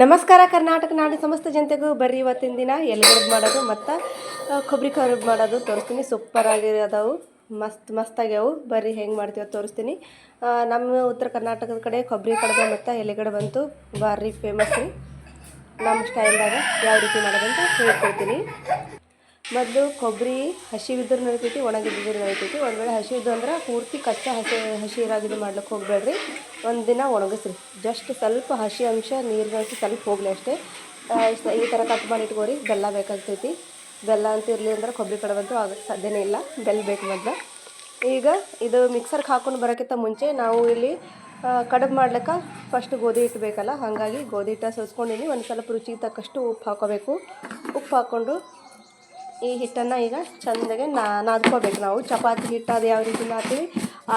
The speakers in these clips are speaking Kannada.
ನಮಸ್ಕಾರ, ಕರ್ನಾಟಕ ನಾಡಿನ ಸಮಸ್ತ ಜನತೆಗೂ ಬರ್ರಿ ಇವತ್ತಿನ ದಿನ. ಎಲ್ಗಡ್ದು ಮಾಡೋದು ಮತ್ತು ಕೊಬ್ಬರಿ ಕರುಬ್ ಮಾಡೋದು ತೋರಿಸ್ತೀನಿ. ಸೂಪರ್ ಆಗಿರೋದವು. ಮಸ್ತ್ ಮಸ್ತಾಗ್ಯಾವು ಬರ್ರಿ, ಹೆಂಗೆ ಮಾಡ್ತೀವಿ ತೋರಿಸ್ತೀನಿ. ನಮ್ಮ ಉತ್ತರ ಕರ್ನಾಟಕದ ಕಡೆ ಕೊಬ್ಬರಿ ಕಡುಬು ಮತ್ತು ಎಲೆಗಡೆ ಬಂತು. ಭಾರಿ ಫೇಮಸ್ ನಮ್ಮ ಸ್ಟೈಲ್ದಾಗ ಯಾವ ರೀತಿ ಮಾಡೋದಂತ ಹೇಳ್ಕೊಡ್ತೀನಿ. ಮೊದಲು ಕೊಬ್ಬರಿ ಹಸಿವಿದ್ರೂ ನಡಿತೈತಿ ಒಣಗಿದ್ರೆ ನಡಿತೈತಿ. ಒಂದು ವೇಳೆ ಹಸಿವಿದ್ದು ಅಂದ್ರೆ ಪೂರ್ತಿ ಕಚ್ಚಾ ಹಸಿ ಹಸಿ ಇರಾಗಿದ್ದು ಮಾಡ್ಲಿಕ್ಕೆ ಹೋಗಬೇಡ್ರಿ ಒಂದು ದಿನ ಒಣಗಿಸ್ರಿ. ಜಸ್ಟ್ ಸ್ವಲ್ಪ ಹಸಿ ಅಂಶ, ನೀರು ಅಂಶ ಸ್ವಲ್ಪ ಹೋಗಲಿ ಅಷ್ಟೇ. ಈ ಥರ ಕಟ್ ಮಾಡಿ ಇಟ್ಕೋರಿ. ಬೆಲ್ಲ ಬೇಕಾಗ್ತೈತಿ. ಬೆಲ್ಲ ಅಂತ ಇರಲಿ ಅಂದ್ರೆ ಕೊಬ್ಬರಿ ಕಡವಂತೂ ಆಗ ಸಾಧ್ಯನೇ ಇಲ್ಲ. ಬೆಲ್ಲ ಬೇಕು ಮೊದಲು. ಈಗ ಇದು ಮಿಕ್ಸರ್ಗೆ ಹಾಕೊಂಡು ಬರೋಕ್ಕಿಂತ ಮುಂಚೆ ನಾವು ಇಲ್ಲಿ ಕಡಬು ಮಾಡ್ಲಿಕ್ಕೆ ಫಸ್ಟ್ ಗೋಧಿ ಹಿಟ್ಟು ಹಾಗಾಗಿ ಗೋಧಿ ಹಿಟ್ಟ ಸೋಸ್ಕೊಂಡಿನಿ. ಒಂದು ಸ್ವಲ್ಪ ರುಚಿಗೆ ತಕ್ಕಷ್ಟು ಉಪ್ಪು ಹಾಕೋಬೇಕು. ಉಪ್ಪು ಹಾಕ್ಕೊಂಡು ಈ ಹಿಟ್ಟನ್ನು ಈಗ ಚೆಂದಾಗೆ ನಾದ್ಕೋಬೇಕು ನಾವು. ಚಪಾತಿ ಹಿಟ್ಟು ಅದು ಯಾವ ರೀತಿ ಮಾಡ್ತೀವಿ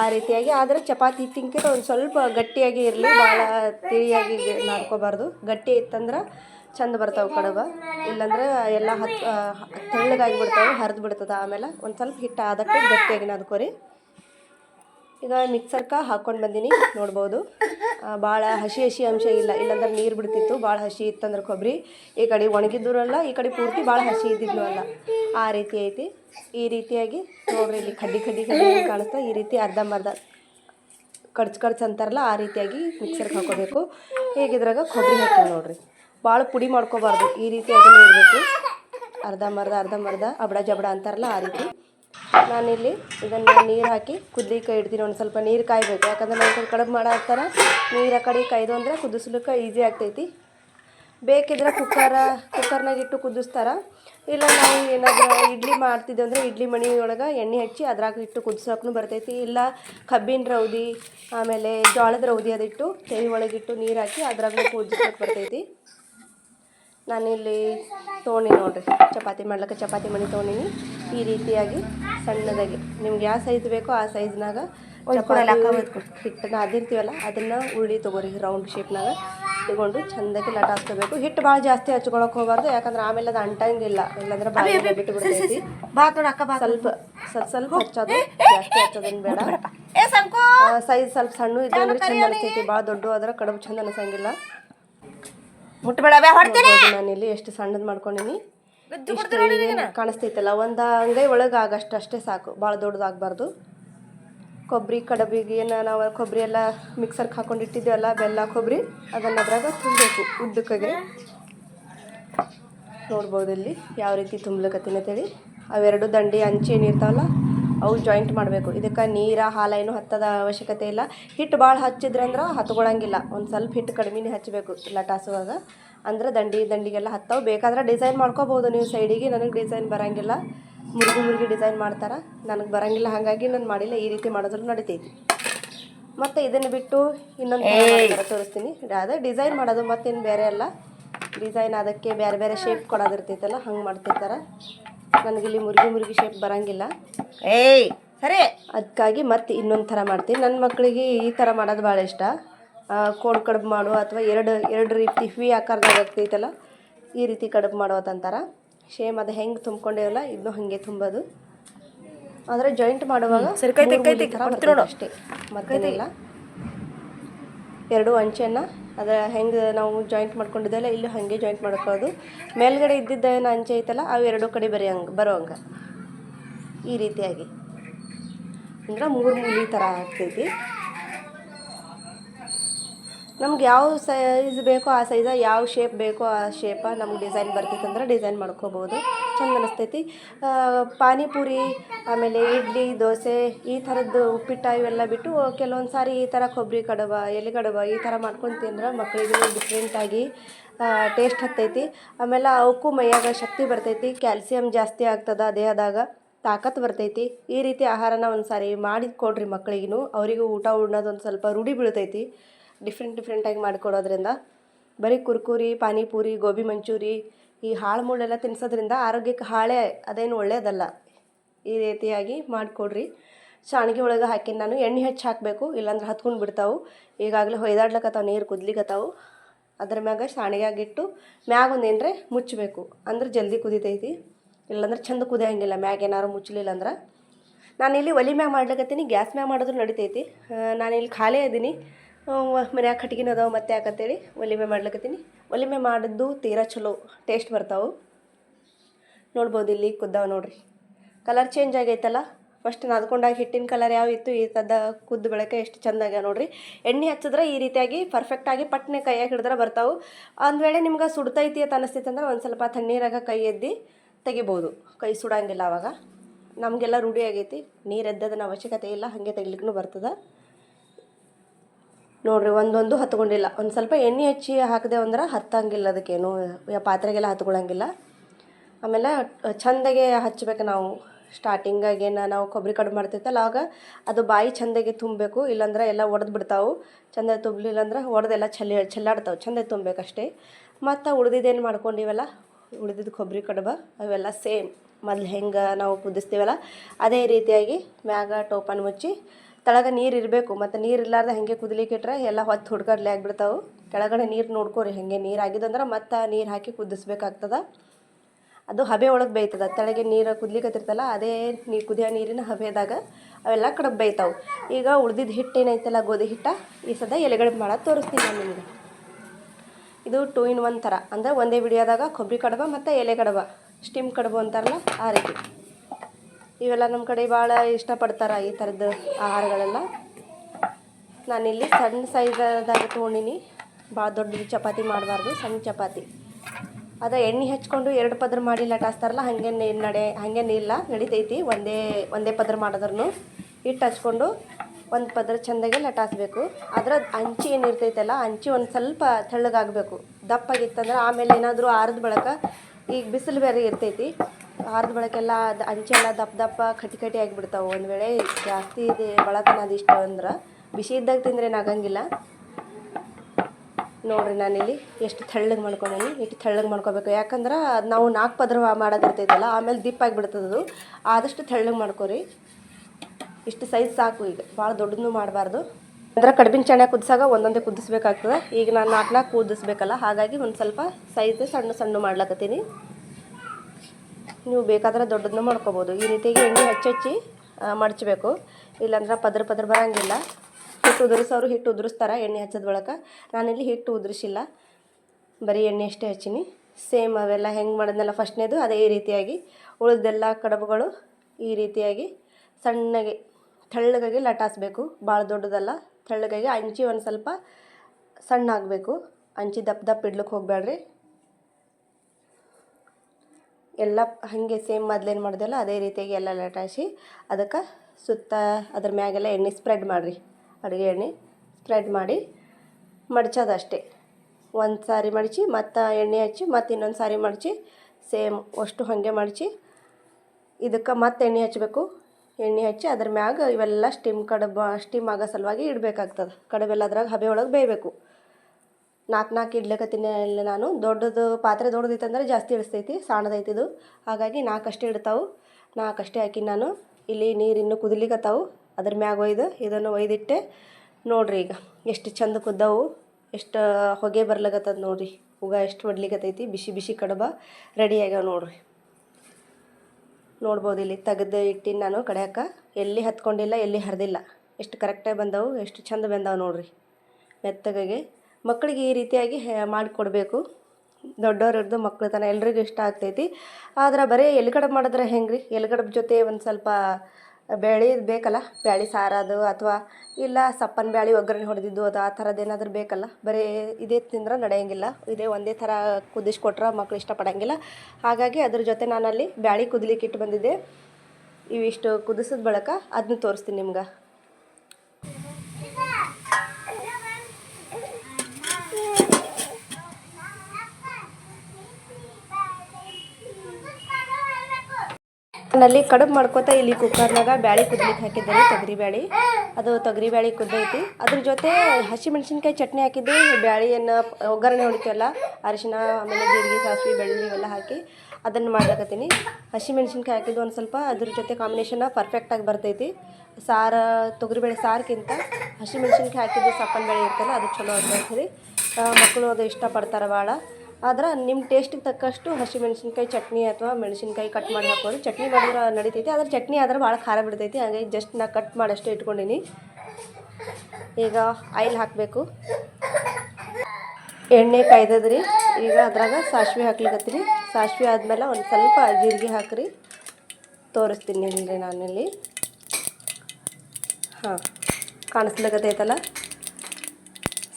ಆ ರೀತಿಯಾಗಿ. ಆದರೆ ಚಪಾತಿ ಹಿಟ್ಟಿನ್ಕಿಂತ ಒಂದು ಸ್ವಲ್ಪ ಗಟ್ಟಿಯಾಗಿ ಇರಲಿ ಭಾಳ ತಿಳಿಯಾಗಿ ನಾದ್ಕೋಬಾರ್ದು. ಗಟ್ಟಿ ಇತ್ತಂದ್ರೆ ಚಂದ ಬರ್ತಾವೆ ಕಡುಬು. ಇಲ್ಲಾಂದ್ರೆ ಎಲ್ಲ ಹತ್ತು ತೆಳ್ಳಗಾಗಿ ಬಿಡ್ತಾವೆ, ಹರಿದು ಬಿಡ್ತದೆ ಆಮೇಲೆ ಒಂದು ಸ್ವಲ್ಪ ಹಿಟ್ಟು ಆದಕ್ಕೆ ಗಟ್ಟಿಯಾಗಿ ನಾದ್ಕೋರಿ. ಈಗ ಮಿಕ್ಸರ್ಕ ಹಾಕ್ಕೊಂಡು ಬಂದೀನಿ, ನೋಡ್ಬೋದು. ಭಾಳ ಹಸಿ ಹಸಿ ಅಂಶ ಇಲ್ಲ, ಇಲ್ಲಾಂದ್ರೆ ನೀರು ಬಿಡ್ತಿತ್ತು, ಭಾಳ ಹಸಿ ಇತ್ತಂದ್ರೆ ಕೊಬ್ಬರಿ ಈ ಕಡೆ ಒಣಗಿದ್ದೂರಲ್ಲ, ಈ ಕಡೆ ಪೂರ್ತಿ ಭಾಳ ಹಸಿ ಇದ್ದಿದ್ದು ಅಲ್ಲ. ಆ ರೀತಿ ಐತಿ. ಈ ರೀತಿಯಾಗಿ ನೋಡ್ರಿ, ಇಲ್ಲಿ ಕಡ್ಡಿ ಕಡ್ಡಿ ಕಡ್ಡಿ ಕಾಣಿಸ್ತಾ ಈ ರೀತಿ ಅರ್ಧಂಬರ್ಧ ಕಡ್ಚ್ ಕಡ್ಚ್ ಅಂತಾರಲ್ಲ, ಆ ರೀತಿಯಾಗಿ ಮಿಕ್ಸರ್ಗೆ ಹಾಕೋಬೇಕು. ಹೇಗಿದ್ರಾಗ ಕೊಬ್ಬರಿ ಹಾಕ್ತೀವಿ ನೋಡ್ರಿ. ಭಾಳ ಪುಡಿ ಮಾಡ್ಕೋಬಾರ್ದು, ಈ ರೀತಿಯಾಗಿ ಇರಬೇಕು. ಅರ್ಧಂಬರ್ಧ ಅರ್ಧಂಬರ್ಧ ಅಬಡ ಜಬಡ ಅಂತಾರಲ್ಲ, ಆ ರೀತಿ. ನಾನಿಲ್ಲಿ ಇದನ್ನು ನೀರು ಹಾಕಿ ಕುದ್ಲಿಕ್ಕೆ ಇಡ್ತೀನಿ ಒಂದು ಸ್ವಲ್ಪ ನೀರು ಕಾಯಬೇಕು. ಯಾಕಂದ್ರೆ ನಾವು ಕಡುಬು ಥರ ನೀರು ಆ ಕಡೆ ಕಾಯ್ದು ಅಂದರೆ ಕುದಿಸ್ಲಿಕ್ಕೆ ಈಸಿ ಆಗ್ತೈತಿ. ಬೇಕಿದ್ರೆ ಕುಕ್ಕರ ಕುಕ್ಕರ್ನಾಗ ಇಟ್ಟು ಕುದಿಸ್ತಾರ. ಇಲ್ಲ ನಾವು ಏನಾದರೂ ಇಡ್ಲಿ ಮಾಡ್ತಿದ್ದೆ ಅಂದರೆ ಇಡ್ಲಿ ಮಣಿ ಒಳಗೆ ಎಣ್ಣೆ ಹಚ್ಚಿ ಅದ್ರಾಗ ಇಟ್ಟು ಕುದಿಸೋಕ್ಕೂ ಬರ್ತೈತಿ. ಇಲ್ಲ ಕಬ್ಬಿನ ರೌದಿ, ಆಮೇಲೆ ಜೋಳದ ರೌದಿ ಅದಿಟ್ಟು ತೆವಿ ಒಳಗಿಟ್ಟು ನೀರು ಹಾಕಿ ಅದ್ರಾಗ ಕುದಿಸೋಕೆ ಬರ್ತೈತಿ. ನಾನಿಲ್ಲಿ ತೊಗೊಂಡಿ ನೋಡಿರಿ, ಚಪಾತಿ ಮಾಡ್ಲಿಕ್ಕೆ ಚಪಾತಿ ಮಣಿ ತೊಗೊಂಡಿನಿ ಈ ರೀತಿಯಾಗಿ ಸಣ್ಣದಾಗಿ. ನಿಮ್ಗೆ ಯಾವ ಸೈಜ್ ಬೇಕೋ ಆ ಸೈಜ್ನಾಗ ಹಿಟ್ಟನ್ನ ಅದಿರ್ತೀವಲ್ಲ ಅದನ್ನ ಉಳ್ಳಿ ತೊಗೋರಿ ರೌಂಡ್ ಶೇಪ್ನಾಗ ತಗೊಂಡು ಚಂದಕ್ಕೆ ಲಟ ಹಾಕ್ಕೋಬೇಕು. ಹಿಟ್ಟು ಭಾಳ ಜಾಸ್ತಿ ಹಚ್ಕೊಳಕ್ ಹೋಗಬಾರ್ದು ಯಾಕಂದ್ರೆ ಆಮೇಲೆ ಅದು ಅಂಟಂಗಿಲ್ಲ. ಇಲ್ಲಾಂದ್ರೆ ಬಾಯಿ ಬಿಟ್ಟು ಬಿಡ್ತೈತಿ ಸ್ವಲ್ಪ ಸ್ವಲ್ಪ ಸ್ವಲ್ಪ ಹಚ್ಚೋದು. ಜಾಸ್ತಿ ಹಚ್ಚೋದನ್ನ ಬೇಡ. ಸೈಜ್ ಸ್ವಲ್ಪ ಸಣ್ಣ ಇದ್ದಂದ್ರೆ ಚಂದ ಅನಿಸ್ತೈತಿ ಭಾಳ ದೊಡ್ಡ ಆದ್ರೆ ಕಡುಬು ಚಂದ ಅನಿಸಂಗಿಲ್ಲ. ಮುಟ್ಬೇಡ ಬೇ ಇಲ್ಲಿ. ಎಷ್ಟು ಸಣ್ಣದು ಮಾಡ್ಕೊಂಡಿನಿ. ಕಾಣಿಸ್ತೈತಲ್ಲ ಒಂದು ಅಂಗೈ ಒಳಗೆ ಆಗಷ್ಟು ಅಷ್ಟೇ ಸಾಕು ಭಾಳ ದೊಡ್ಡದಾಗಬಾರ್ದು. ಕೊಬ್ಬರಿ ಕಡಬಿಗೆ ಏನು ನಾವು ಕೊಬ್ಬರಿ ಎಲ್ಲ ಮಿಕ್ಸರ್ಗೆ ಹಾಕೊಂಡು ಇಟ್ಟಿದ್ದೇವಲ್ಲ ಬೆಲ್ಲ ಕೊಬ್ಬರಿ ಅದನ್ನು ಅದ್ರಾಗ ತುಂಬಬೇಕು ಉದ್ದಕ್ಕಾಗೆ. ನೋಡ್ಬೋದು ಇಲ್ಲಿ ಯಾವ ರೀತಿ ತುಂಬಲಕತ್ತೀನಿ ಅಂತೇಳಿ ಅವೆರಡು ದಂಡಿ ಹಂಚಿ ಏನಿರ್ತಾವಲ್ಲ ಅವು ಜಾಯಿಂಟ್ ಮಾಡಬೇಕು. ಇದಕ್ಕೆ ನೀರ ಹಾಲ ಏನು ಹತ್ತದ ಅವಶ್ಯಕತೆ ಇಲ್ಲ. ಹಿಟ್ಟು ಭಾಳ ಹಚ್ಚಿದ್ರಂದ್ರೆ ಹತ್ಕೊಳಂಗಿಲ್ಲ. ಒಂದು ಸ್ವಲ್ಪ ಹಿಟ್ಟು ಕಡಿಮೆನೇ ಹಚ್ಚಬೇಕು ಲಟಾಸುವಾಗ ಅಂದ್ರೆ ದಂಡಿ ದಂಡಿಗೆಲ್ಲ ಹತ್ತವು. ಬೇಕಾದ್ರೆ ಡಿಸೈನ್ ಮಾಡ್ಕೋಬೋದು ನೀವು ಸೈಡಿಗೆ ನನಗೆ ಡಿಸೈನ್ ಬರೋಂಗಿಲ್ಲ. ಮುರುಗಿ ಮುರುಗಿ ಡಿಸೈನ್ ಮಾಡ್ತಾರೆ. ನನಗೆ ಬರಂಗಿಲ್ಲ. ಹಾಗಾಗಿ ನಾನು ಮಾಡಿಲ್ಲ. ಈ ರೀತಿ ಮಾಡಿದ್ರು ನಡಿತೈತಿ. ಮತ್ತು ಇದನ್ನು ಬಿಟ್ಟು ಇನ್ನೊಂದು ತೋರಿಸ್ತೀನಿ. ಅದೇ ಡಿಸೈನ್ ಮಾಡೋದು ಮತ್ತೇನು ಬೇರೆ ಅಲ್ಲ. ಡಿಸೈನ್ ಅದಕ್ಕೆ ಬೇರೆ ಬೇರೆ ಶೇಪ್ ಕೊಡೋದಿರ್ತೈತಲ್ಲ ಹಂಗೆ ಮಾಡ್ತಿರ್ತಾರೆ. ನನಗಿಲ್ಲಿ ಮುರುಗಿ ಮುರುಗಿ ಶೇಪ್ ಬರಂಗಿಲ್ಲ. ಏಯ್! ಸರಿ! ಅದಕ್ಕಾಗಿ ಮತ್ತೆ ಇನ್ನೊಂದು ಥರ ಮಾಡ್ತೀನಿ. ನನ್ನ ಮಕ್ಕಳಿಗೆ ಈ ಥರ ಮಾಡೋದು ಭಾಳ ಇಷ್ಟ. ಕೋಡ್ ಕಡುಬು ಮಾಡು ಅಥವಾ ಎರಡು ಎರಡು ರೀತಿ ಹ್ವಿ ಆಕಾರದಾಗ ಆಗ್ತೈತಲ್ಲ ಈ ರೀತಿ ಕಡುಬು ಮಾಡೋದಂತಾರ ಶೇಮ್ ಅದು ಹೆಂಗೆ ತುಂಬ್ಕೊಂಡೇವಲ್ಲ ಇದನ್ನು ಹಾಗೆ ತುಂಬೋದು. ಆದರೆ ಜಾಯಿಂಟ್ ಮಾಡುವಾಗ ಅಷ್ಟೇ ಮತ್ತೇನಿಲ್ಲ. ಎರಡು ಅಂಚೆನ ಅದರ ಹೆಂಗೆ ನಾವು ಜಾಯಿಂಟ್ ಮಾಡ್ಕೊಂಡಿದ್ದೆಲ್ಲ ಇಲ್ಲೂ ಹಾಗೆ ಜಾಯಿಂಟ್ ಮಾಡ್ಕೊಳ್ಳೋದು. ಮೇಲ್ಗಡೆ ಇದ್ದಿದ್ದ ಏನು ಅಂಚೆ ಐತಲ್ಲ ಅವು ಎರಡು ಕಡೆ ಬರೀ ಹಂಗೆ ಬರೋ ಹಂಗೆ. ಈ ರೀತಿಯಾಗಿ. ಅಂದ್ರೆ ಮೂರು ಮೂಲಿ ಥರ ಆಗ್ತೈತಿ. ನಮ್ಗೆ ಯಾವ ಸೈಜ್ ಬೇಕೋ ಆ ಸೈಜ ಯಾವ ಶೇಪ್ ಬೇಕೋ ಆ ಶೇಪ ನಮ್ಗೆ ಡಿಸೈನ್ ಬರ್ತೈತೆ ಅಂದ್ರೆ ಡಿಸೈನ್ ಮಾಡ್ಕೋಬೋದು. ಚಂದ ಅನಿಸ್ತೈತಿ. ಪಾನಿಪುರಿ, ಆಮೇಲೆ ಇಡ್ಲಿ, ದೋಸೆ, ಈ ಥರದ್ದು ಉಪ್ಪಿಟ್ಟು ಇವೆಲ್ಲ ಬಿಟ್ಟು ಕೆಲವೊಂದು ಸಾರಿ ಈ ಥರ ಕೊಬ್ಬರಿ ಕಡಬ, ಎಲೆ ಕಡಬ ಈ ಥರ ಮಾಡ್ಕೊಂಡು ತಿಂದ್ರೆ ಮಕ್ಕಳಿಗೆ ಡಿಫ್ರೆಂಟಾಗಿ ಟೇಸ್ಟ್ ಹತ್ತೈತಿ. ಆಮೇಲೆ ಅವಕ್ಕೂ ಮೈಯಾಗ ಶಕ್ತಿ ಬರ್ತೈತಿ. ಕ್ಯಾಲ್ಸಿಯಂ ಜಾಸ್ತಿ ಆಗ್ತದ ದೇಹದಾಗ ತಾಕತ್ತು ಬರ್ತೈತಿ. ಈ ರೀತಿ ಆಹಾರನ ಒಂದು ಸಾರಿ ಮಾಡಿ ಕೊಡ್ರಿ ಮಕ್ಕಳಿಗೂ ಅವರಿಗೂ ಊಟ ಉಣ್ಣೋದು ಒಂದು ಸ್ವಲ್ಪ ರೂಢಿ ಬೀಳ್ತೈತಿ. ಡಿಫ್ರೆಂಟ್ ಡಿಫ್ರೆಂಟಾಗಿ ಮಾಡಿಕೊಡೋದ್ರಿಂದ ಬರೀ ಕುರ್ಕುರಿ, ಪಾನಿಪುರಿ, ಗೋಬಿ ಮಂಚೂರಿ ಈ ಹಾಳು ಮುಳ್ಳೆಲ್ಲ ತಿನ್ಸೋದ್ರಿಂದ ಆರೋಗ್ಯಕ್ಕೆ ಹಾಳೆ, ಅದೇನು ಒಳ್ಳೆಯದಲ್ಲ ಈ ರೀತಿಯಾಗಿ ಮಾಡಿಕೊಡ್ರಿ. ಶಾಣಿಗೆ ಒಳಗೆ ಹಾಕಿ ನಾನು ಎಣ್ಣೆ ಹೆಚ್ಚು ಹಾಕಬೇಕು, ಇಲ್ಲಾಂದ್ರೆ ಹತ್ಕೊಂಡು ಬಿಡ್ತಾವೆ. ಈಗಾಗಲೇ ಹೊಯ್ದಾಡ್ಲಕತ್ತಾವ, ನೀರು ಕುದ್ಲಿಕತ್ತಾವು. ಅದ್ರ ಮ್ಯಾಗ ಶಾಣಿಗ್ಯಾಗಿಟ್ಟು ಮ್ಯಾಗ ಒಂದು ಏನರೆ ಮುಚ್ಚಬೇಕು ಅಂದ್ರೆ ಜಲ್ದಿ ಕುದಿತೈತಿ. ಇಲ್ಲಾಂದ್ರೆ ಚಂದ ಕುದಿಯಂಗಿಲ್ಲ, ಮ್ಯಾಗ ಏನಾರು ಮುಚ್ಚಲಿಲ್ಲ ಅಂದ್ರೆ. ನಾನಿಲ್ಲಿ ಒಲಿ ಮ್ಯಾಗ ಮಾಡ್ಲಿಕತ್ತೀನಿ, ಗ್ಯಾಸ್ ಮ್ಯಾಗ ಮಾಡಿದ್ರು ನಡಿತೈತಿ. ನಾನಿಲ್ಲಿ ಖಾಲಿ ಇದ್ದೀನಿ ಮನ್ಯಾಗ ಕಟ್ಗಿನ ಅದಾವೆ, ಮತ್ತೆ ಯಾಕತ್ತೇಳಿ ಒಲಿಮೆ ಮಾಡ್ಲಿಕತ್ತೀನಿ. ಒಲಿಮೆ ಮಾಡಿದ್ದು ತೀರಾ ಚಲೋ, ಟೇಸ್ಟ್ ಬರ್ತಾವೆ. ನೋಡ್ಬೋದು ಇಲ್ಲಿ ಕುದ್ದಾವೆ ನೋಡ್ರಿ. ಕಲರ್ ಚೇಂಜ್ ಆಗೈತಲ್ಲ? ಫಸ್ಟ್ ನಾದ್ಕೊಂಡಾಗ ಹಿಟ್ಟಿನ ಕಲರ್ ಯಾವ ಇತ್ತು, ಈ ತದ ಕುದ್ದು ಬೆಳಕೆ ಎಷ್ಟು ಚಂದ ಆಗ್ಯಾವ ನೋಡ್ರಿ. ಎಣ್ಣೆ ಹಚ್ಚಿದ್ರೆ ಈ ರೀತಿಯಾಗಿ ಪರ್ಫೆಕ್ಟಾಗಿ ಪಟ್ನೆ ಕೈಯಾಗ ಹಿಡಿದ್ರೆ ಬರ್ತಾವೆ. ಒಂದು ವೇಳೆ ನಿಮ್ಗೆ ಸುಡ್ತೈತಿ ಅಂತ ಅನಿಸ್ತೈತೆ ಅಂದ್ರೆ ಒಂದು ಸ್ವಲ್ಪ ತಣ್ಣೀರಾಗ ಕೈ ಎದ್ದು ತೆಗಿಬೋದು. ಕೈ ಸುಡಂಗಿಲ್ಲ ಅವಾಗ. ನಮಗೆಲ್ಲ ರೂಢಿ ಆಗೈತಿ. ನೀರು ಎದ್ದದನ್ನ ಅವಶ್ಯಕತೆ ಇಲ್ಲ, ಹಾಗೆ ತೆಗಿಲಿಕ್ಕೂ ಬರ್ತದೆ. ನೋಡ್ರಿ, ಒಂದೊಂದು ಹತ್ಕೊಂಡಿಲ್ಲ. ಒಂದು ಸ್ವಲ್ಪ ಎಣ್ಣೆ ಹಚ್ಚಿ ಹಾಕಿದೆ ಅಂದ್ರೆ ಹತ್ತಂಗಿಲ್ಲ ಅದಕ್ಕೇನು. ಪಾತ್ರೆಗೆಲ್ಲ ಹತ್ಕೊಳಂಗಿಲ್ಲ. ಆಮೇಲೆ ಚಂದಗೆ ಹಚ್ಚಬೇಕು ನಾವು. ಸ್ಟಾರ್ಟಿಂಗಾಗೇನು ನಾವು ಕೊಬ್ಬರಿ ಕಡುಬು ಮಾಡ್ತಿರ್ತಲ್ಲ ಆಗ ಅದು ಬಾಯಿ ಚಂದಗೆ ತುಂಬಬೇಕು. ಇಲ್ಲಾಂದ್ರೆ ಎಲ್ಲ ಒಡೆದು ಬಿಡ್ತಾವೆ. ಚಂದ ತುಂಬಲಿಲ್ಲ ಅಂದ್ರೆ ಒಡೆದೆಲ್ಲ ಚೆಲ್ಲಿ ಚೆಲ್ಲಾಡ್ತಾವೆ ಚಂದ ತುಂಬಬೇಕಷ್ಟೇ ಮತ್ತು ಉಳ್ದಿದ್ದೇನು ಮಾಡ್ಕೊಂಡಿವಲ್ಲ ಉಳಿದಿದ್ದು ಕೊಬ್ಬರಿ ಕಡುಬು, ಅವೆಲ್ಲ ಸೇಮ್ ಮೊದ್ಲು ಹೆಂಗೆ ನಾವು ಕುದಿಸ್ತೀವಲ್ಲ, ಅದೇ ರೀತಿಯಾಗಿ ಮ್ಯಾಗ ಟೋಪನ್ ಮುಚ್ಚಿ ತಳಗ ನೀರು ಇರಬೇಕು, ಮತ್ತು ನೀರು ಇರಲಾರ್ದ ಹಾಗೆ ಕುದಲಿಕ್ಕಿಟ್ರೆ ಎಲ್ಲ ಹೊತ್ತು ಹುಡ್ಗಡ್ಲೆ ಆಗಿಬಿಡ್ತಾವೆ. ಕೆಳಗಡೆ ನೀರು ನೋಡ್ಕೋರಿ ಹಾಗೆ ನೀರು ಆಗಿದಂದ್ರೆ ಮತ್ತೆ ನೀರು ಹಾಕಿ ಕುದಿಸ್ಬೇಕಾಗ್ತದೆ. ಅದು ಹಬೆ ಒಳಗೆ ಬೇಯ್ತದ, ತಳಗೆ ನೀರು ಕುದ್ಲಿಕ್ಕತ್ತಿರ್ತಲ್ಲ ಅದೇ ನೀರು ಕುದಿಯೋ ನೀರಿನ ಹಬೆದಾಗ ಅವೆಲ್ಲ ಕಡಬ್ ಬೇಯ್ತಾವೆ. ಈಗ ಉಳ್ದಿದ್ದ ಹಿಟ್ಟು ಏನೈತಲ್ಲ ಗೋಧಿ ಹಿಟ್ಟ, ಈ ಸದ ಎಲೆಗಡೆ ಮಾಡೋದು ತೋರಿಸ್ತೀನಿ ನಾನು ನಿಮಗೆ. ಇದು ಟೂ ಇನ್ ಒನ್ ಥರ ಅಂದರೆ ಒಂದೇ ವಿಡಿಯೋದಾಗ ಕೊಬ್ಬರಿ ಕಡಬ ಮತ್ತು ಎಲೆ ಕಡಬ, ಸ್ಟಿಮ್ ಕಡಬು ಅಂತಾರಲ್ಲ ಆ ರೀತಿ. ಇವೆಲ್ಲ ನಮ್ಮ ಕಡೆ ಭಾಳ ಇಷ್ಟಪಡ್ತಾರೆ ಈ ಥರದ್ದು ಆಹಾರಗಳೆಲ್ಲ. ನಾನಿಲ್ಲಿ ಸಣ್ಣ ಸೈಜದಾಗ ತೊಗೊಂಡಿನಿ. ಭಾಳ ದೊಡ್ಡ ಚಪಾತಿ ಮಾಡಬಾರ್ದು, ಸಣ್ಣ ಚಪಾತಿ. ಅದು ಎಣ್ಣೆ ಹಚ್ಕೊಂಡು ಎರಡು ಪದ್ರ ಮಾಡಿ ಲಟಾಸ್ತಾರಲ್ಲ ಹಾಗೇನು ನಡೆ ಹಾಗೇನು ಇಲ್ಲ ನಡಿತೈತಿ. ಒಂದೇ ಒಂದೇ ಪದ್ರ ಮಾಡಿದ್ರೂ ಹಿಟ್ಟು ಹಚ್ಕೊಂಡು ಒಂದು ಪದ್ರ ಚೆಂದಾಗಿ ಲಟಾಸ್ಬೇಕು. ಅದರ ಅಂಚಿ ಏನಿರ್ತೈತಲ್ಲ ಅಂಚಿ ಒಂದು ಸ್ವಲ್ಪ ತೆಳ್ಳಗಾಗಬೇಕು. ದಪ್ಪಾಗಿತ್ತಂದ್ರೆ ಆಮೇಲೆ ಏನಾದರೂ ಆರದ ಬಳಕ ಈಗ ಬಿಸಿಲು ಬೇರೆ ಇರ್ತೈತಿ. ಆರದ ಬಳಕೆಲ್ಲ ಅದು ಅಂಚೆಲ್ಲ ದಪ್ಪ ದಪ್ಪ ಕಟಿ ಕಟಿ ಆಗಿಬಿಡ್ತಾವೆ. ಒಂದು ವೇಳೆ ಜಾಸ್ತಿ ಇದೆ, ಬಳತನ ಅದು ಇಷ್ಟ ಅಂದ್ರೆ ಬಿಸಿ ಇದ್ದಾಗ ತಿಂದ್ರೆ ಏನಾಗಂಗಿಲ್ಲ ನೋಡ್ರಿ ನಾನಿಲ್ಲಿ ಎಷ್ಟು ತೆಳ್ಳಗೆ ಮಾಡ್ಕೊಂಡೀನಿ, ಎಷ್ಟು ತೆಳ್ಳಗೆ ಮಾಡ್ಕೋಬೇಕು. ಯಾಕಂದ್ರೆ ನಾವು ನಾಲ್ಕು ಪದ್ರ ಮಾಡೋದಿರ್ತೈತಲ್ಲ ಆಮೇಲೆ ದಿಪ್ಪ ಆಗಿಬಿಡ್ತದದು. ಆದಷ್ಟು ತೆಳ್ಳಗೆ ಮಾಡ್ಕೋರಿ. ಇಷ್ಟು ಸೈಜ್ ಸಾಕು ಈಗ ಭಾಳ ದೊಡ್ಡದು ಮಾಡಬಾರ್ದು. ಅಂದ್ರೆ ಕಡ್ಬಿನ ಚೆನ್ನಾಗಿ ಕುದಿಸಾಗ ಒಂದೊಂದೇ ಕುದಿಸ್ಬೇಕಾಗ್ತದೆ. ಈಗ ನಾನು ನಾಲ್ಕು ನಾಲ್ಕು ಕುದಿಸ್ಬೇಕಲ್ಲ, ಹಾಗಾಗಿ ಒಂದು ಸ್ವಲ್ಪ ಸೈಜ್ ಸಣ್ಣ ಸಣ್ಣ ಮಾಡ್ಲಕತ್ತೀನಿ. ನೀವು ಬೇಕಾದ್ರೆ ದೊಡ್ಡದನ್ನು ಮಾಡ್ಕೋಬೋದು. ಈ ರೀತಿಯಾಗಿ ಎಣ್ಣೆ ಹಚ್ಚಿ ಹಚ್ಚಿ ಮಡಚಬೇಕು. ಇಲ್ಲಾಂದ್ರೆ ಪದ್ರ ಪದ್ರ ಬರೋಂಗಿಲ್ಲ. ಹಿಟ್ಟು ಉದುರಿಸೋರು ಹಿಟ್ಟು ಉದುರಿಸ್ತಾರೆ ಎಣ್ಣೆ ಹಚ್ಚದ ನಾನಿಲ್ಲಿ ಹಿಟ್ಟು ಉದುರಿಸಿಲ್ಲ. ಬರೀ ಎಣ್ಣೆ ಅಷ್ಟೇ ಹಚ್ಚೀನಿ. ಸೇಮ್ ಅವೆಲ್ಲ ಹೆಂಗೆ ಮಾಡಿದ್ನಲ್ಲ ಫಸ್ಟ್ನೇದು, ಅದೇ ರೀತಿಯಾಗಿ ಉಳಿದೆಲ್ಲ ಕಡಬುಗಳು ಈ ರೀತಿಯಾಗಿ ಸಣ್ಣಗೆ, ತೆಳ್ಳಗಾಗಿ ಲಟಾಸ್ಬೇಕು. ಭಾಳ ದೊಡ್ಡದಲ್ಲ, ತೆಳ್ಳಗಾಗಿ ಅಂಚಿ ಒಂದು ಸ್ವಲ್ಪ ಸಣ್ಣ ಆಗಬೇಕು ಅಂಚಿ ದಪ್ಪ ದಪ್ಪ ಇಡ್ಲಿಕ್ಕೆ ಹೋಗಬೇಡ್ರಿ ಎಲ್ಲ ಹಾಗೆ ಸೇಮ್ ಮೊದ್ಲೇನು ಮಾಡಿದೆಲ್ಲ, ಅದೇ ರೀತಿಯಾಗಿ ಎಲ್ಲ ಲಟಾಯಿಸಿ ಅದಕ್ಕೆ ಸುತ್ತ ಅದ್ರ ಮ್ಯಾಗೆಲ್ಲ ಎಣ್ಣೆ ಸ್ಪ್ರೆಡ್ ಮಾಡಿರಿ. ಅಡುಗೆ ಎಣ್ಣೆ ಸ್ಪ್ರೆಡ್ ಮಾಡಿ ಮಡ್ಚೋದು ಅಷ್ಟೇ. ಒಂದು ಸಾರಿ ಮಡಚಿ ಮತ್ತು ಎಣ್ಣೆ ಹಚ್ಚಿ ಮತ್ತು ಇನ್ನೊಂದು ಸಾರಿ ಮಡಚಿ ಸೇಮ್ ಅಷ್ಟು ಹಾಗೆ ಮಡಚಿ ಇದಕ್ಕೆ ಮತ್ತೆ ಎಣ್ಣೆ ಹಚ್ಚಬೇಕು. ಎಣ್ಣೆ ಹಚ್ಚಿ ಅದ್ರ ಮ್ಯಾಗ ಇವೆಲ್ಲ ಸ್ಟಿಮ್ ಕಡಬ ಸ್ಟಿಮ್ ಆಗೋ ಸಲುವಾಗಿ ಇಡಬೇಕಾಗ್ತದೆ. ಕಡಬೆಲ್ಲ ಅದ್ರಾಗ ಹಬೆ ಒಳಗೆ ಬೇಯಬೇಕು. ನಾಲ್ಕು ನಾಲ್ಕು ಇಡ್ಲಕತ್ತೀನಿ ಇಲ್ಲ ನಾನು. ದೊಡ್ಡದು ಪಾತ್ರೆ ದೊಡ್ಡದೈತಂದ್ರೆ ಜಾಸ್ತಿ ಇಳಿಸ್ತೈತಿ ಸಣ್ಣದೈತಿ ಇದು. ಹಾಗಾಗಿ ನಾಲ್ಕಷ್ಟೇ ಇಡ್ತಾವೆ. ನಾಲ್ಕಷ್ಟೇ ಹಾಕಿ ನಾನು. ಇಲ್ಲಿ ನೀರು ಇನ್ನೂ ಕುದಿಲಿಕತ್ತಾವು. ಅದ್ರ ಮ್ಯಾಗ ಒಯ್ದು ಇದನ್ನು ಒಯ್ದಿಟ್ಟೆ. ನೋಡ್ರಿ ಈಗ ಎಷ್ಟು ಚಂದ ಕುದ್ದವು. ಎಷ್ಟು ಹೊಗೆ ಬರ್ಲಕತ್ತದ ನೋಡ್ರಿ. ಹೂಗ ಎಷ್ಟು ಹೊಡ್ಲಿಕತ್ತೈತಿ ಬಿಸಿ ಬಿಸಿ ಕಡಬ ರೆಡಿ ಆಗ್ಯಾವ ನೋಡ್ರಿ. ನೋಡ್ಬೋದು ಇಲ್ಲಿ ತೆಗೆದು ಇಟ್ಟಿನಿ ನಾನು ಕಡ್ಯಾಕ. ಎಲ್ಲಿ ಹತ್ಕೊಂಡಿಲ್ಲ, ಎಲ್ಲಿ ಹರಿದಿಲ್ಲ. ಎಷ್ಟು ಕರೆಕ್ಟಾಗಿ ಬಂದವು, ಎಷ್ಟು ಚಂದ ಬಂದಾವೆ ನೋಡ್ರಿ. ಮೆತ್ತಗಾಗಿ. ಮಕ್ಕಳಿಗೆ ಈ ರೀತಿಯಾಗಿ ಮಾಡಿಕೊಡ್ಬೇಕು. ದೊಡ್ಡವ್ರದ್ದು ಮಕ್ಕಳು ತನ ಎಲ್ರಿಗೂ ಇಷ್ಟ ಆಗ್ತೈತಿ. ಆದ್ರೆ ಬರೀ ಎಲ್ಗಡಬು ಮಾಡಿದ್ರೆ ಹೆಂಗೆ ರೀ ಎಲೆಗಡಬು ಜೊತೆ ಒಂದು ಸ್ವಲ್ಪ ಬೇಳೆ ಬೇಕಲ್ಲ? ಬ್ಯಾಳಿ ಸಾರದು ಅಥವಾ ಇಲ್ಲ ಸಪ್ಪನ ಬ್ಯಾಳಿ ಒಗ್ಗರಣೆ ಹೊಡೆದಿದ್ದು ಅದು ಆ ಥರದ್ದು ಏನಾದರೂ ಬೇಕಲ್ಲ? ಬರೀ ಇದೇ ತಿಂದ್ರೆ ನಡೆಯಂಗಿಲ್ಲ. ಇದೇ ಒಂದೇ ಥರ ಕುದಿಸ್ಕೊಟ್ರೆ ಮಕ್ಳು ಇಷ್ಟಪಡಂಗಿಲ್ಲ. ಹಾಗಾಗಿ ಅದ್ರ ಜೊತೆ ನಾನಲ್ಲಿ ಬ್ಯಾಳಿ ಕುದಿಲಿಕ್ಕೆ ಇಟ್ಟು ಬಂದಿದ್ದೆ. ಇವಿಷ್ಟು ಕುದಿಸಿದ ಬಳಿಕ ಅದನ್ನ ತೋರಿಸ್ತೀನಿ ನಿಮ್ಗೆ. ನಾನಲ್ಲಿ ಕಡುಬು ಮಾಡ್ಕೋತ ಇಲ್ಲಿ ಕುಕ್ಕರ್ನಾಗ ಬ್ಯಾಳಿ ಕುದ್ಲಿಕ್ಕೆ ತೊಗರಿ ಬ್ಯಾಳಿ. ಅದು ತೊಗರಿ ಬ್ಯಾಳಿ ಕುದ್ದೈತಿ. ಅದ್ರ ಜೊತೆ ಹಸಿಮೆಣ್ಸಿನ್ಕಾಯಿ ಚಟ್ನಿ ಹಾಕಿದ್ದೆ ಬ್ಯಾಳಿಯನ್ನು ಒಗ್ಗರಣೆ ಹೊಡಿತೀವಲ್ಲ, ಅರಿಶಿನ, ಆಮೇಲೆ ಜೀರಿಗೆ, ಸಾಸಿವೆ, ಬೆಳ್ಳುಳ್ಳಿ ಇವೆಲ್ಲ ಹಾಕಿ ಅದನ್ನು ಮಾಡ್ಲಕತ್ತೀನಿ. ಹಸಿಮೆಣ್ಸಿನ್ಕಾಯಿ ಹಾಕಿದ್ದು ಒಂದು ಸ್ವಲ್ಪ ಅದ್ರ ಜೊತೆ ಕಾಂಬಿನೇಷನ್ ಪರ್ಫೆಕ್ಟಾಗಿ ಬರ್ತೈತಿ. ಸಾರು ತೊಗರಿಬೇಳೆ ಸಾರ್ಕಿಂತ ಹಸಿಮೆಣ್ಸಿನ್ಕಾಯಿ ಹಾಕಿದ್ದು ಸಪ್ಪನ ಬೇಳೆ ಇರ್ತಲ್ಲ, ಅದು ಚಲೋ ಆಗ್ತೈತಿ ಮಕ್ಕಳು ಅದು ಇಷ್ಟಪಡ್ತಾರೆ ಭಾಳ ಆದ್ರೆ ನಿಮ್ಮ ಟೇಸ್ಟಿಗೆ ತಕ್ಕಷ್ಟು ಹಸಿಮೆಣ್ಸಿನ್ಕಾಯಿ ಚಟ್ನಿ ಅಥವಾ ಮೆಣಸಿನ್ಕಾಯಿ ಕಟ್ ಮಾಡಿ ಹಾಕೋದು ಚಟ್ನಿ ಮಾಡಿದ್ರೆ ನಡಿತೈತಿ, ಆದ್ರೆ ಚಟ್ನಿ ಆದ್ರೆ ಭಾಳ ಖಾರ ಬಿಡ್ತೈತಿ. ಹಾಗಾಗಿ ಜಸ್ಟ್ ನಾ ಕಟ್ ಮಾಡಷ್ಟೇ ಇಟ್ಕೊಂಡಿನಿ. ಈಗ ಆಯಿಲ್ ಹಾಕಬೇಕು. ಎಣ್ಣೆ ಕಾಯ್ದದ್ರಿ. ಈಗ ಅದ್ರಾಗ ಸಾಸಿವೆ ಹಾಕ್ಲಿಕತ್ತೀನಿ. ಸಾಸಿವೆ ಆದಮೇಲೆ ಒಂದು ಸ್ವಲ್ಪ ಜೀರಿಗೆ ಹಾಕ್ರಿ. ತೋರಿಸ್ತೀನಿ ನಿಮಗೆ ನಾನಿಲ್ಲಿ. ಹಾಂ, ಕಾಣಿಸ್ಲಿಕತ್ತೈತಲ್ಲ?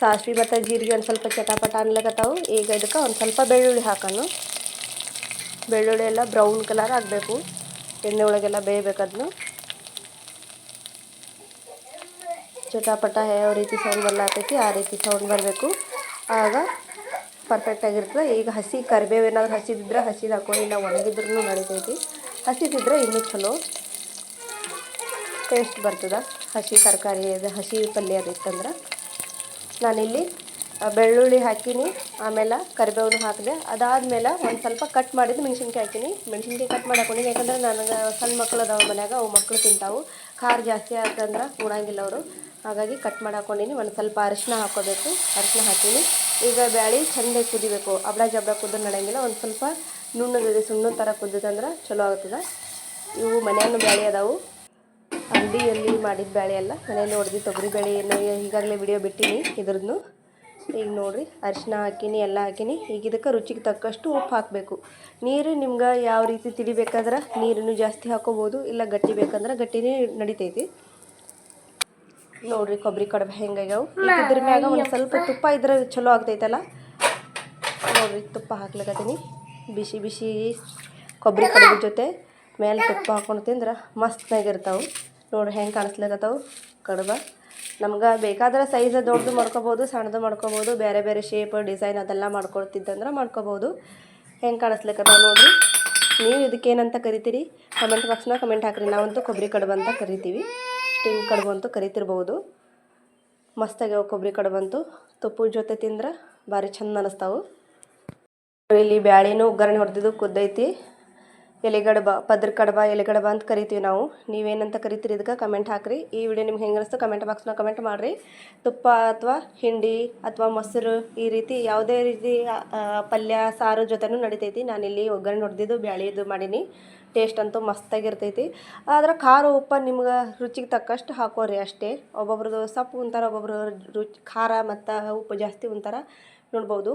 ಸಾಸಿವೆ ಮತ್ತು ಜೀರಿಗೆ ಒಂದು ಸ್ವಲ್ಪ ಚಟಾಪಟ ಅನ್ಲಕತ್ತಾವು. ಈಗ ಇದಕ್ಕೆ ಒಂದು ಸ್ವಲ್ಪ ಬೆಳ್ಳುಳ್ಳಿ ಹಾಕೋಣ. ಬೆಳ್ಳುಳ್ಳಿ ಎಲ್ಲ ಬ್ರೌನ್ ಕಲರ್ ಆಗಬೇಕು. ಎಣ್ಣೆ ಒಳಗೆಲ್ಲ ಬೇಯಬೇಕು ಅದನ್ನು. ಚಟಾಪಟ ಯಾವ ರೀತಿ ಸೌಂಡ್ ಬರ್ಲಾತೈತಿ ಆ ರೀತಿ ಸೌಂಡ್ ಬರಬೇಕು. ಆಗ ಪರ್ಫೆಕ್ಟಾಗಿರ್ತದೆ ಈಗ ಹಸಿ ಕರಿಬೇವು ಏನಾದರೂ ಹಸಿದಿದ್ರೆ ಹಸಿದು ಹಾಕೊಂಡು ಇಲ್ಲ ಒಣಗಿದ್ರೂ ನಡೀತೈತಿ. ಹಸಿದಿದ್ರೆ ಇನ್ನೂ ಚಲೋ. ಟೇಸ್ಟ್ ಬರ್ತದೆ. ಹಸಿ ತರಕಾರಿ, ಅದು ಹಸಿ ಪಲ್ಯ ಅದಿತ್ತಂದ್ರೆ. ನಾನಿಲ್ಲಿ ಬೆಳ್ಳುಳ್ಳಿ ಹಾಕೀನಿ, ಆಮೇಲೆ ಕರಿಬೇವನ್ನು ಹಾಕಿದೆ, ಅದಾದಮೇಲೆ ಒಂದು ಸ್ವಲ್ಪ ಕಟ್ ಮಾಡಿದ್ದು ಮೆಣಸಿನ್ಕಾಯಿ ಹಾಕಿನಿ. ಮೆಣಸಿನ್ಕಾಯಿ ಕಟ್ ಮಾಡಿ ಯಾಕಂದ್ರೆ ನನಗೆ ಸಣ್ಣ ಮಕ್ಕಳು ಅದಾವ ಮನ್ಯಾಗ, ಅವು ಮಕ್ಕಳು ತಿಂತಾವು. ಖಾರ ಜಾಸ್ತಿ ಆತಂದ್ರೆ ಉಣಂಗಿಲ್ಲ ಅವರು. ಹಾಗಾಗಿ ಕಟ್ ಮಾಡಿ ಹಾಕೊಂಡಿನಿ ಒಂದು ಸ್ವಲ್ಪ ಅರಿಶಿನ ಹಾಕೋಬೇಕು. ಅರಿಶಿನ ಹಾಕೀನಿ. ಈಗ ಬ್ಯಾಳಿ ಚೆಂದಾಗಿ ಕುದಿಬೇಕು. ಅಬ್ಳ ಜಬ್ಳ ಕುದ್ದು ನಡೆಯಂಗಿಲ್ಲ, ಒಂದು ಸ್ವಲ್ಪ ನುಣ್ಣಗೆ ಸುಣ್ಣದ ಥರ ಕುದ್ದಿದಂದ್ರೆ ಚಲೋ ಆಗ್ತದೆ ಇವು ಮನೆಯನ್ನು ಬ್ಯಾಳಿ ಅದಾವು. ಅಂಗಡಿಯಲ್ಲಿ ಮಾಡಿದ ಬೇಳೆ ಎಲ್ಲ ಮನೆಯಲ್ಲಿ ಹೊಡೆದು ತೊಗರಿ ಬೇಳೆ ಏನು, ಈಗಾಗಲೇ ವಿಡಿಯೋ ಬಿಟ್ಟೀನಿ ಇದ್ರದ್ದು. ಈಗ ನೋಡಿರಿ, ಅರಿಶಿನ ಹಾಕೀನಿ, ಎಲ್ಲ ಹಾಕೀನಿ. ಈಗ ಇದಕ್ಕೆ ರುಚಿಗೆ ತಕ್ಕಷ್ಟು ಉಪ್ಪು ಹಾಕಬೇಕು. ನೀರು ನಿಮ್ಗೆ ಯಾವ ರೀತಿ ತಿಳಿಬೇಕಾದ್ರೆ ನೀರನ್ನು ಜಾಸ್ತಿ ಹಾಕೋಬೋದು, ಇಲ್ಲ ಗಟ್ಟಿ ಬೇಕಂದ್ರೆ ಗಟ್ಟಿನೇ ನಡಿತೈತಿ. ನೋಡಿರಿ, ಕೊಬ್ಬರಿ ಕಡಬೆ ಹೆಂಗಾಗ್ಯಾವು ಇದ್ರ ಮ್ಯಾಗ ಒಂದು ಸ್ವಲ್ಪ ತುಪ್ಪ ಇದ್ರೆ ಚಲೋ ಆಗ್ತೈತಲ್ಲ. ನೋಡಿರಿ, ತುಪ್ಪ ಹಾಕ್ಲಿಕ್ಕೀನಿ ಬಿಸಿ ಬಿಸಿ ಕೊಬ್ಬರಿ ಕಡುಬು ಜೊತೆ. ಮೇಲೆ ತುಪ್ಪ ಹಾಕೊಂಡು ತಿಂದ್ರೆ ಮಸ್ತ್ನಾಗಿರ್ತಾವೆ ನೋಡ್ರಿ ಹೆಂಗೆ ಕಾಣಿಸ್ಲತ್ತವು ಕಡುಬ ನಮ್ಗೆ ಬೇಕಾದ್ರೆ ಸೈಜ್ ದೊಡ್ಡದು ಮಾಡ್ಕೊಬೋದು, ಸಣ್ಣದು ಮಾಡ್ಕೊಬೋದು ಬೇರೆ ಬೇರೆ ಶೇಪ್ ಡಿಸೈನ್ ಅದೆಲ್ಲ ಮಾಡ್ಕೊಳ್ತಿದ್ದಂದ್ರೆ ಮಾಡ್ಕೊಬೋದು. ಹೆಂಗೆ ಕಾಣಿಸ್ಲಿಕತ್ತಾವ ನೋಡಿ ನೀವು ಇದಕ್ಕೇನಂತ ಕರಿತೀರಿ? ಕಮೆಂಟ್ ಬಾಕ್ಸ್ನ ಕಮೆಂಟ್ ಹಾಕ್ರಿ. ನಾವಂತೂ ಕೊಬ್ಬರಿ ಕಡುಬು ಅಂತ ಕರಿತೀವಿ. ಸ್ಟೀಮ್ ಕಡುಬು ಅಂತೂ ಕರಿತಿರ್ಬೋದು. ಮಸ್ತಾಗ್ಯಾವ ಕೊಬ್ಬರಿ ಕಡುಬಂತೂ ತುಪ್ಪದ ಜೊತೆ ತಿಂದ್ರೆ ಭಾರಿ ಚಂದ ಅನ್ನಿಸ್ತಾವು ಇಲ್ಲಿ ಬ್ಯಾಳಿನೂ ಒಗ್ಗರಣೆ ಹೊಡೆದಿದ್ದು ಕುದ್ದೈತಿ. ಎಲೆಗಡಬ ಪದ್ರ ಕಡಬ ಎಲೆಗಡಬ ಅಂತ ಕರಿತೀವಿ ನಾವು. ನೀವೇನಂತ ಕರಿತೀರಿ ಇದಕ್ಕೆ ಕಮೆಂಟ್ ಹಾಕ್ರಿ. ಈ ವಿಡಿಯೋ ನಿಮ್ಗೆ ಹೆಂಗೆ ಅನಿಸ್ತು ಕಮೆಂಟ್ ಬಾಕ್ಸ್ನ ಕಮೆಂಟ್ ಮಾಡಿರಿ. ತುಪ್ಪ ಅಥವಾ ಹಿಂಡಿ ಅಥವಾ ಮೊಸರು ಈ ರೀತಿ ಯಾವುದೇ ರೀತಿ ಪಲ್ಯ, ಸಾರು ಜೊತೆನೂ ನಡಿತೈತಿ. ಇಲ್ಲಿ ಒಗ್ಗರಣೆ ಹೊಡೆದಿದ್ದು ಬ್ಯಾಳಿದು ಮಾಡೀನಿ. ಟೇಸ್ಟ್ ಅಂತೂ ಮಸ್ತಾಗಿರ್ತೈತಿ. ಆದ್ರೆ ಖಾರ ಉಪ್ಪು ನಿಮ್ಗೆ ರುಚಿಗೆ ತಕ್ಕಷ್ಟು ಹಾಕೋರಿ ಅಷ್ಟೇ. ಒಬ್ಬೊಬ್ರದ್ದು ಸೊಪ್ಪು ಉಂತಾರೆ ಒಬ್ಬೊಬ್ರು ರುಚಿ, ಖಾರ ಮತ್ತು ಉಪ್ಪು ಜಾಸ್ತಿ ಉಂತಾರೆ ನೋಡ್ಬೋದು.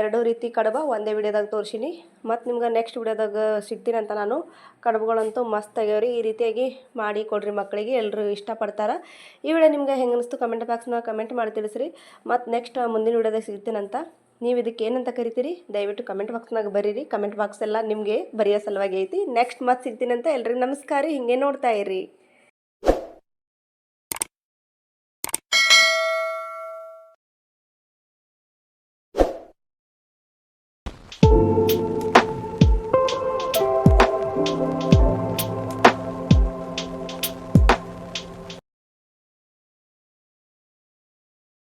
ಎರಡೂ ರೀತಿ ಕಡಬ ಒಂದೇ ವಿಡಿಯೋದಾಗ ತೋರಿಸಿನಿ. ಮತ್ತು ನಿಮ್ಗೆ ನೆಕ್ಸ್ಟ್ ವಿಡಿಯೋದಾಗ ಸಿಗ್ತೀನಂತ ನಾನು. ಕಡಬುಗಳಂತೂ ಮಸ್ತ್ ಆಗ್ಯಾವ್ರಿ. ಈ ರೀತಿಯಾಗಿ ಮಾಡಿ ಕೊಡ್ರಿ ಮಕ್ಕಳಿಗೆ ಎಲ್ಲರೂ ಇಷ್ಟಪಡ್ತಾರೆ. ಈ ವಿಡಿಯೋ ನಿಮ್ಗೆ ಹೆಂಗೆ ಅನಿಸ್ತು ಕಮೆಂಟ್ ಬಾಕ್ಸ್ನ ಕಮೆಂಟ್ ಮಾಡಿ ತಿಳಿಸ್ರಿ. ಮತ್ತು ನೆಕ್ಸ್ಟ್ ಮುಂದಿನ ವಿಡಿಯೋದಾಗ ಸಿಗ್ತೀನಂತ ನೀವು ಇದಕ್ಕೆ ಏನಂತ ಕರಿತೀರಿ? ದಯವಿಟ್ಟು ಕಮೆಂಟ್ ಬಾಕ್ಸ್ನಾಗ ಬರೀರಿ. ಕಮೆಂಟ್ ಬಾಕ್ಸ್ ಎಲ್ಲ ನಿಮಗೆ ಬರೆಯೋ ಸಲುವಾಗಿ ಐತಿ. ನೆಕ್ಸ್ಟ್ ಮತ್ತೆ ಸಿಗ್ತೀನಂತ ಎಲ್ರಿಗೂ ನಮಸ್ಕಾರ. ಹಿಂಗೆ ನೋಡ್ತಾ ಇರಿ